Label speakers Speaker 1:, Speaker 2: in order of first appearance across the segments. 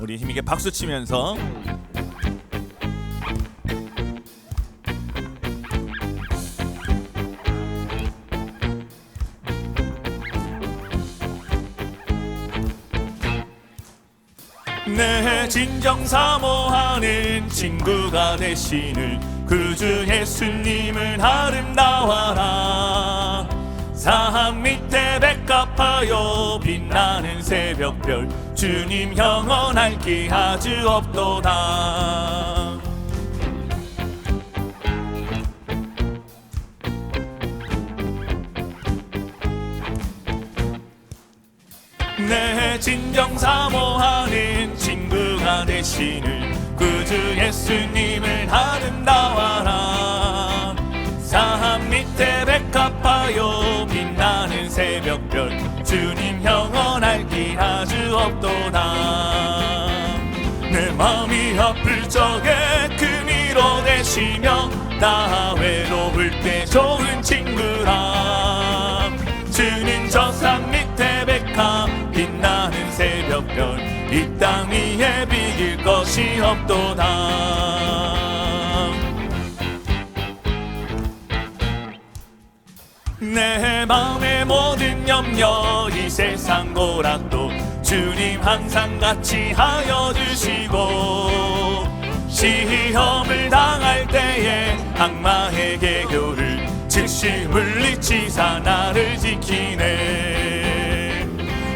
Speaker 1: 우리 힘있게 박수 치면서. 내 진정 사모하는 친구가 되시는 구주 예수님을 아름다워라 삶 밑에 백합하여 빛나는 새벽별 주님 영원할 기 아주 없도다. 내 진정 사모하는 친구가 되시는 구주 예수님을 아름다워라. 삶 밑에 백합하여 빛 나는 새벽별 주님 영원할 길 아주 없도다. 내 마음이 아플 적에 그 위로 되시며 나 외로울 때 좋은 친구라. 주님 저 산 밑에 백합 빛나는 새벽별 이 땅 위에 비길 것이 없도다 내 마음의 모든 염려 이 세상 고락도 주님 항상 같이 하여 주시고 시험을 당할 때에 악마의 개교를 즉시 물리치사 나를 지키네.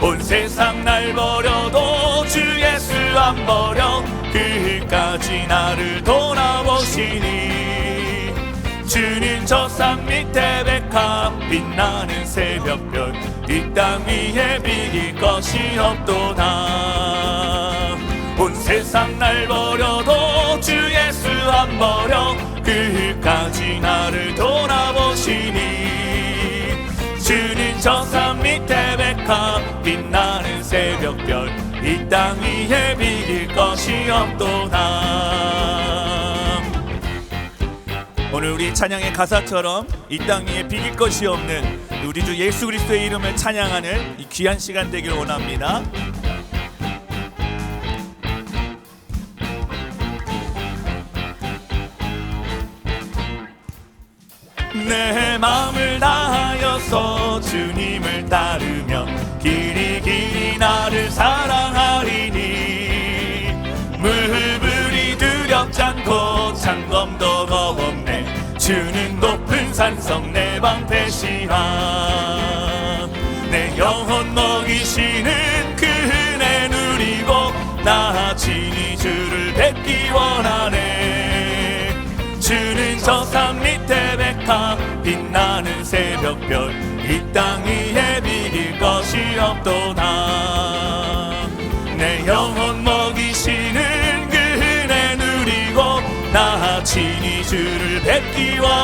Speaker 1: 온 세상 날 버려도 주 예수 안 버려 끝까지 나를 돌아보시니 주님 저 산 밑에 백합 빛나는 새벽별 이 땅 위에 비길 것이 없도다. 온 세상 날 버려도 주 예수 안 버려 끝까지 나를 돌아보시니. 주님 저산 밑에 백합 빛나는 새벽별 이 땅 위에 비길 것이 없도다 오늘 우리 찬양의 가사처럼 이 땅 위에 비길 것이 없는 우리 주 예수 그리스도의 이름을 찬양하는 이 귀한 시간 되길 원합니다. 내 마음을 다하여서 주님을 따르며 길이 길이 나를 사랑하리니 물불이 두렵지 않고 창검도 주는 높은 산성 내 방패시라 내 영혼 먹이시는 그 은혜 누리고 나 친히 주를 뵙기 원하네. 주는 저 산 밑에 백합 빛나는 새벽별 이 땅 위에 비길 것이 없도다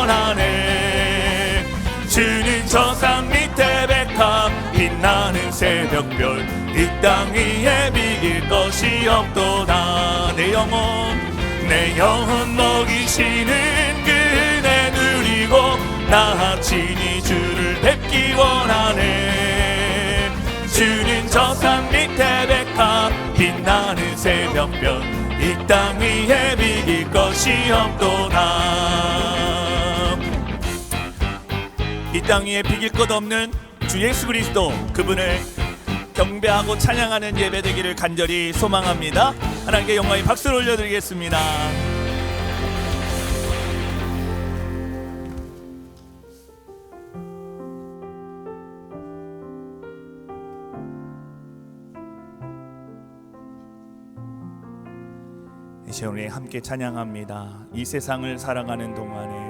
Speaker 1: 원하네. 주는 저 산 밑에 백합 빛나는 새벽별 이 땅 위에 비길 것이 없도다. 내 영혼 내 영혼 먹이시는 그 은혜 누리고 나 친히 주를 뵙기 원하네. 주는 저 산 밑에 백합 빛나는 새벽별 이 땅 위에 비길 것이 없도다 이 땅 위에 비길 것 없는 주 예수 그리스도 그분을 경배하고 찬양하는 예배 되기를 간절히 소망합니다. 하나님께 영광의 박수를 올려드리겠습니다. 이 시간 우리 함께 찬양합니다. 이 세상을 살아가는 동안에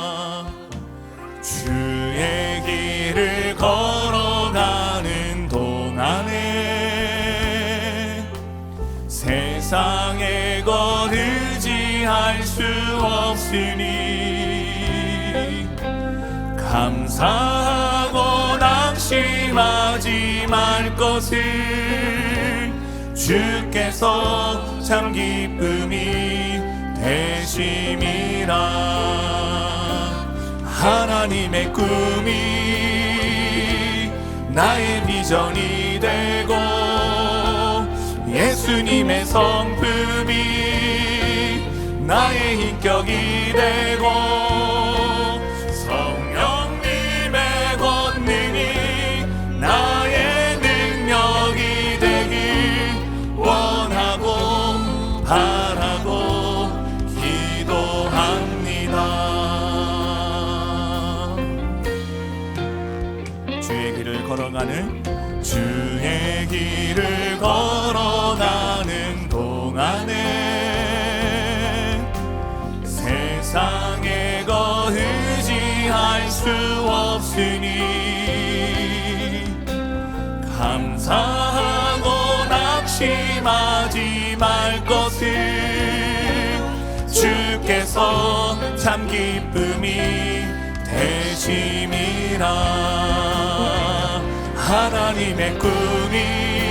Speaker 1: 세상에 것 의지할 수 없으니 감사하고 낙심하지 말 것을 주께서 참 기쁨이 대심이라. 하나님의 꿈이 나의 비전이 되고 예수님의 성품이 나의 인격이 되고 성령님의 권능이 나의 능력이 되길 원하고 바라고 기도합니다. 주의 길을 걸어가는 주의 길을 걸어가는 동안에 세상에 거 의지할 수 없으니 감사하고 낙심하지 말 것을 주께서 참 기쁨이 되심이라. 하나님의 꿈이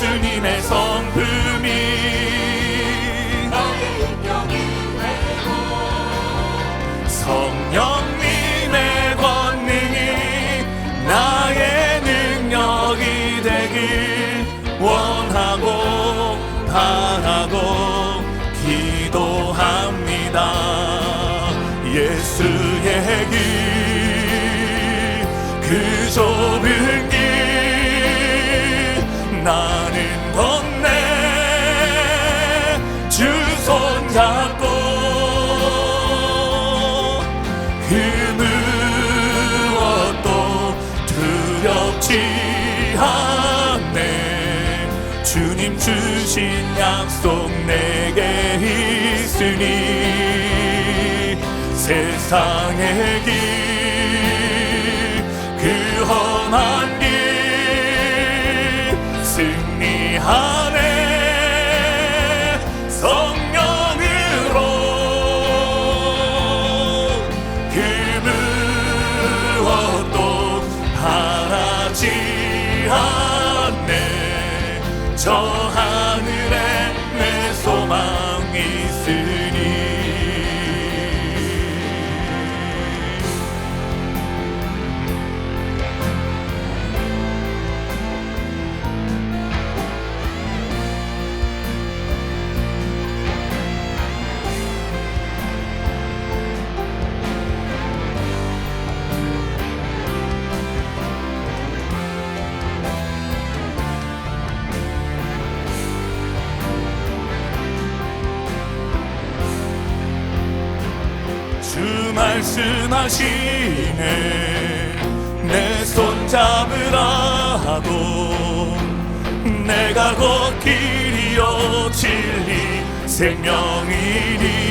Speaker 1: 예수님의 성품이. 나의 인격이 되고 성령님의 권능이 나의 능력이 되길 원하고 바라고 기도합니다. 예수의 길 그 좁은 주신 약속 내게 있으니 세상의 길 말씀하시네. 내 손잡으라고 내가 곧 길이요 진리 생명이니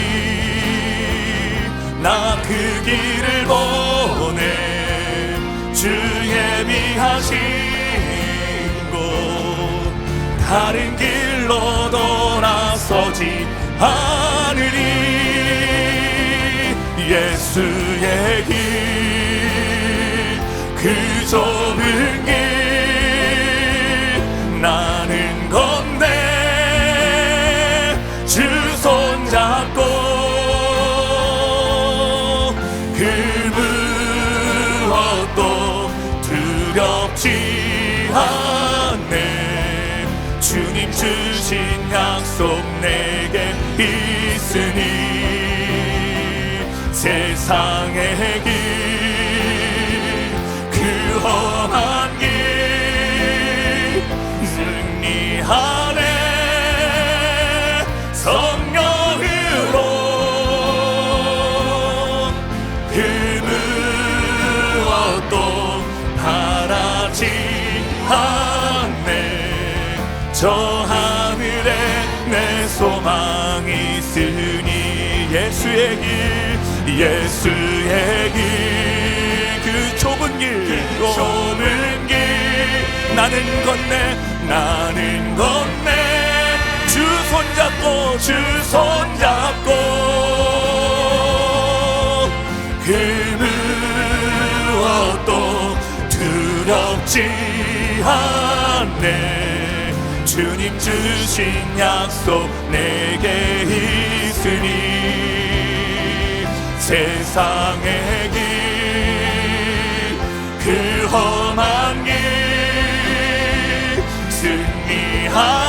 Speaker 1: 나 그 길을 보내 주 예비하신 곳 다른 길로 돌아서지 않으리 예수의 길 그 좁은 길 나는 건네 주 손잡고 그 무엇도 두렵지 않네. 주님 주신 약속 내게 있으니 세상의 길그 험한 길 승리 안에 성령으로 그무엇도 바라지 않네. 저 하늘에 내 소망. 예수의 길 예수의 길그 좁은 길 좁은 길. 나는 건네 나는 건네. 주 손잡고 주 손잡고. 그 무엇도 두렵지 않네 주님 주신 약속 내게 있으니 세상의 길그 험한 길 승리하